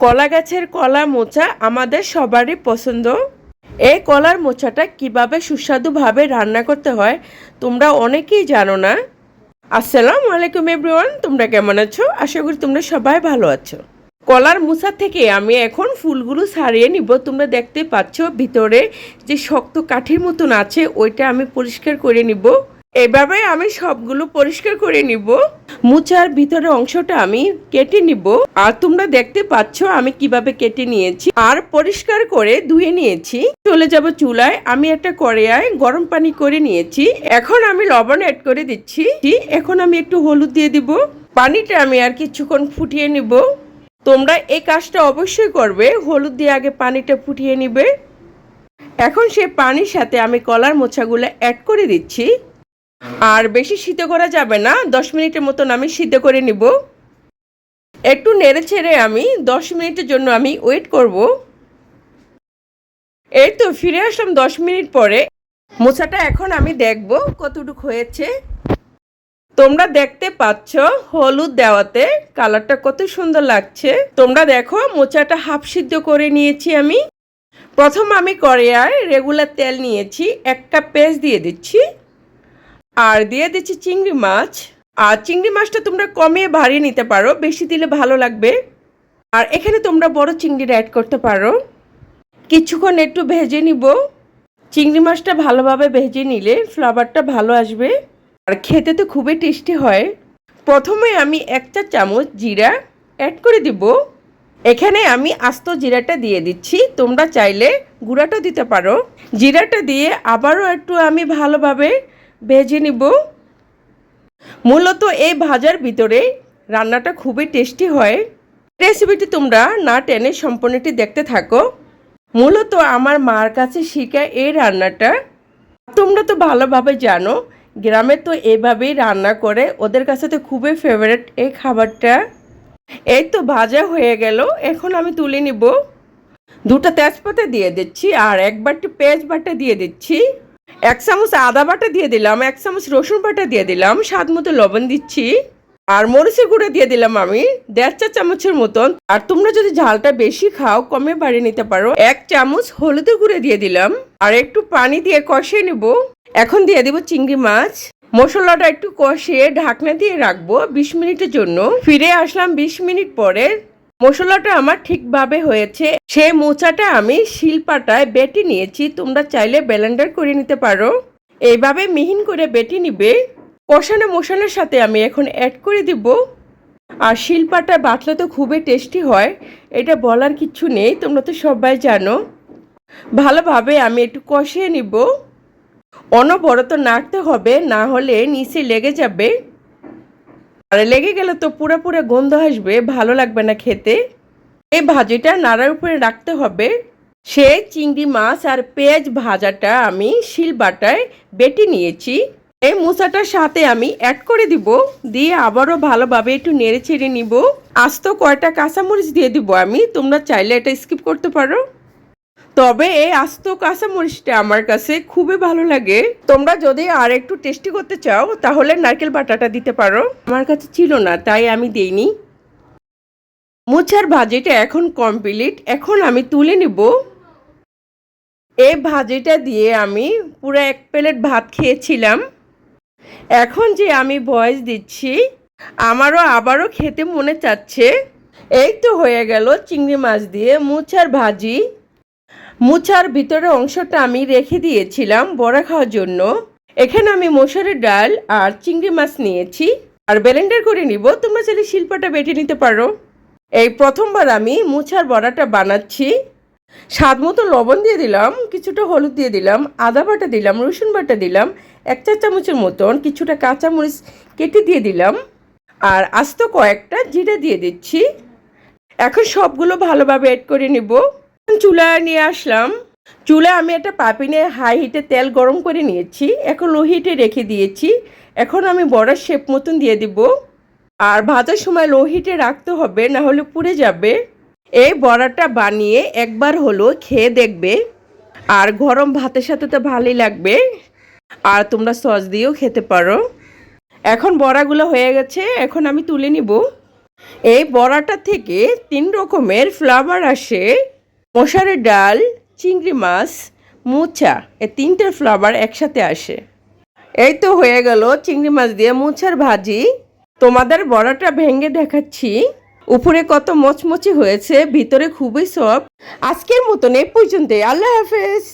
কলা গাছের কলা মোচা আমাদের সবারই পছন্দ। এই কলার মোচাটা কীভাবে সুস্বাদুভাবে রান্না করতে হয় তোমরা অনেকেই জানো না। আসসালামু আলাইকুম এভরিওয়ান, তোমরা কেমন আছো? আশা করি তোমরা সবাই ভালো আছো। কলার মোচা থেকে আমি এখন ফুলগুলো সারিয়ে নিব। তোমরা দেখতে পাচ্ছ ভিতরে যে শক্ত কাঠির মতন আছে, ওইটা আমি পরিষ্কার করে নিব। এভাবে আমি সবগুলো পরিষ্কার করে নিব। মুচার ভিতরে অংশটা আমি কেটে নিব। আর তোমরা দেখতে পাচ্ছ আমি কীভাবে কেটে নিয়েছি। আর পরিষ্কার করে ধুয়ে নিয়েছি। চলে যাব চুলায়। আমি একটা কড়াইয় গরম পানি করে নিয়েছি। এখন আমি লবণ অ্যাড করে দিচ্ছি। এখন আমি একটু হলুদ দিয়ে দিব। পানিটা আমি আর কিছুক্ষণ ফুটিয়ে নিব। তোমরা এই কাজটা অবশ্যই করবে। হলুদ দিয়ে আগে পানিটা ফুটিয়ে নিবে। এখন সে পানির সাথে আমি কলার মোছাগুলো অ্যাড করে দিচ্ছি। আর বেশি সিদ্ধ করা যাবে না। দশ মিনিটের মতন আমি সিদ্ধ করে নিব। একটু নেড়ে ছেড়ে আমি দশ মিনিটের জন্য আমি ওয়েট করব। এই তো ফিরে আসলাম দশ মিনিট পরে। মোচাটা এখন আমি দেখব কতটুকু হয়েছে। তোমরা দেখতে পাচ্ছ হলুদ দেওয়াতে কালারটা কত সুন্দর লাগছে। তোমরা দেখো মোচাটা হাফ সিদ্ধ করে নিয়েছি আমি। প্রথম আমি কড়াইয় রেগুলার তেল নিয়েছি। এক কাপ পেঁয়াজ দিয়ে দিচ্ছি। আর দিয়ে দিচ্ছি চিংড়ি মাছ। আর চিংড়ি মাছটা তোমরা কমিয়ে বাড়িয়ে নিতে পারো, বেশি দিলে ভালো লাগবে। আর এখানে তোমরা বড় চিংড়িটা অ্যাড করতে পারো। কিছুক্ষণ একটু ভেজে নিব। চিংড়ি মাছটা ভালোভাবে ভেজে নিলে ফ্লেভারটা ভালো আসবে। আর খেতে তো খুবই টেস্টি হয়। প্রথমে আমি এক চা চামচ জিরা অ্যাড করে দিব। এখানে আমি আস্ত জিরাটা দিয়ে দিচ্ছি। তোমরা চাইলে গুঁড়াটা দিতে পারো। জিরাটা দিয়ে আবারও একটু আমি ভালোভাবে ভেজে নিব। মূলত এই ভাজার ভিতরে রান্নাটা খুবই টেস্টি হয়। রেসিপিটি তোমরা না টেনে সম্পূর্ণটি দেখতে থাকো। মূলত আমার মার কাছে শিখা এই রান্নাটা। তোমরা তো ভালোভাবে জানো, গ্রামে তো এভাবেই রান্না করে। ওদের কাছে তো খুবই ফেভারেট এই খাবারটা। এই তো ভাজা হয়ে গেল, এখন আমি তুলে নিব। দুটো তেজপাতা দিয়ে দিচ্ছি আর এক বাটি পেঁয়াজ বাটা দিয়ে দিচ্ছি। এক চামচ আদা বাটা দিয়ে দিলাম, এক চামচ রসুন বাটা দিয়ে দিলাম, স্বাদ মতো লবণ দিচ্ছি, আর মরিচের গুঁড়ো দিয়ে দিলাম আমি, দেড় চা চামচের মতন। আর তোমরা যদি ঝালটা বেশি খাও, কমে বাড়িয়ে নিতে পারো। এক চামচ হলুদের গুঁড়ো দিয়ে দিলাম, আর একটু পানি দিয়ে কষিয়ে নিব। এখন দিয়ে দিব চিংড়ি মাছ। মশলাটা একটু কষিয়ে ঢাকনা দিয়ে রাখব বিশ মিনিটের জন্য। ফিরে আসলাম বিশ মিনিট পরে। মশলাটা আমার ঠিকভাবে হয়েছে। সেই মোচাটা আমি শিলপাটায় বেটে নিয়েছি। তোমরা চাইলে ব্লেন্ডার করে নিতে পারো। এইভাবে মিহিন করে বেটে নিবে। কষানো মশলার সাথে আমি এখন অ্যাড করে দিব। আর শিলপাটা বাটলে তো খুবই টেস্টি হয়। এটা বলার কিচ্ছু নেই, তোমরা তো সবাই জানো। ভালোভাবে আমি একটু কষিয়ে নিব। অনবরত নাড়তে হবে, না হলে নিচে লেগে যাবে। আর লেগে গেলে তো পুরো পুরো গন্ধ আসবে, ভালো লাগবে না খেতে। এই ভাজিটা নাড়ার উপরে রাখতে হবে। সে চিংড়ি মাছ আর পেঁয়াজ ভাজাটা আমি শিল বাটায় বেটে নিয়েছি। এই মোচাটার সাথে আমি অ্যাড করে দিব, দিয়ে আবারও ভালোভাবে একটু নেড়ে ছেড়ে নিব। আস্ত কয়টা কাঁচামরিচ দিয়ে দিব আমি, তোমরা চাইলে এটা স্কিপ করতে পারো। তবে এই আস্ত কাঁচামরিচটা আমার কাছে খুবই ভালো লাগে। তোমরা যদি আর একটু টেস্টি করতে চাও, তাহলে নারকেল বাটাটা দিতে পারো। আমার কাছে ছিল না, তাই আমি দেইনি। মুছার ভাজিটা এখন কমপ্লিট এখন আমি তুলে নিব। এই ভাজিটা দিয়ে আমি পুরো এক প্লেট ভাত খেয়েছিলাম। এখন যে আমি ভয়েস দিচ্ছি, আমারও আবারও খেতে মনে চাচ্ছে। এই তো হয়ে গেল চিংড়ি মাছ দিয়ে মুছার ভাজি। মুছার ভিতরের অংশটা আমি রেখে দিয়েছিলাম বড়া খাওয়ার জন্য। এখানে আমি মশারের ডাল আর চিংড়ি মাছ নিয়েছি। আর ব্লেন্ডার করে নিব, তোমরা চাইলে শিল্পটা বেটে নিতে পারো। এই প্রথমবার আমি মুছার বড়াটা বানাচ্ছি। স্বাদ মতো লবণ দিয়ে দিলাম, কিছুটা হলুদ দিয়ে দিলাম, আদা বাটা দিলাম, রসুন বাটা দিলাম, এক চা চামচের মতন কিছুটা কাঁচামরিচ কেটে দিয়ে দিলাম। আর আস্ত কয়েকটা জিরে দিয়ে দিচ্ছি। এখন সবগুলো ভালোভাবে এড করে নিব। চুলা নিয়ে আসলাম। চুলা আমি একটা পাপিনে হাই হিটে তেল গরম করে নিয়েছি। এখন লো হিটে রেখে দিয়েছি। এখন আমি বড়ার শেপ মতন দিয়ে দিব। আর ভাজার সময় লো হিটে রাখতে হবে, না হলে পুড়ে যাবে। এই বড়াটা বানিয়ে একবার হলো খেয়ে দেখবে। আর গরম ভাতের সাথে তো ভালোই লাগবে। আর তোমরা সস দিয়েও খেতে পারো। এখন বড়াগুলো হয়ে গেছে, এখন আমি তুলে নিব। এই বড়াটা থেকে তিন রকমের ফ্লেভার আসে। মশারের ডাল, চিংড়ি মাছ, মুচা এ তিনটের ফ্লাভার একসাথে আসে। এই তো হয়ে গেল চিংড়ি মাছ দিয়ে মুছার ভাজি। তোমাদের বড়াটা ভেঙে দেখাচ্ছি। উপরে কত মচমচে হয়েছে, ভিতরে খুবই সব আজকের মতন এই পর্যন্তই। আল্লাহ হাফেজ।